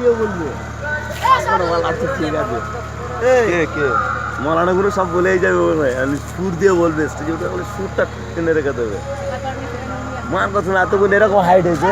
দিয়ে বলবে। আচ্ছা ঠিক আছে। কে কে? মলানা সব বলেই যাবে মনে হয় আমি সুর দিয়ে বলবে স্টেজে উঠে বলে সুরটা টেনে রেখে দেবে। মার কথা না এতক্ষণ এরকম হাইট হয়েছে।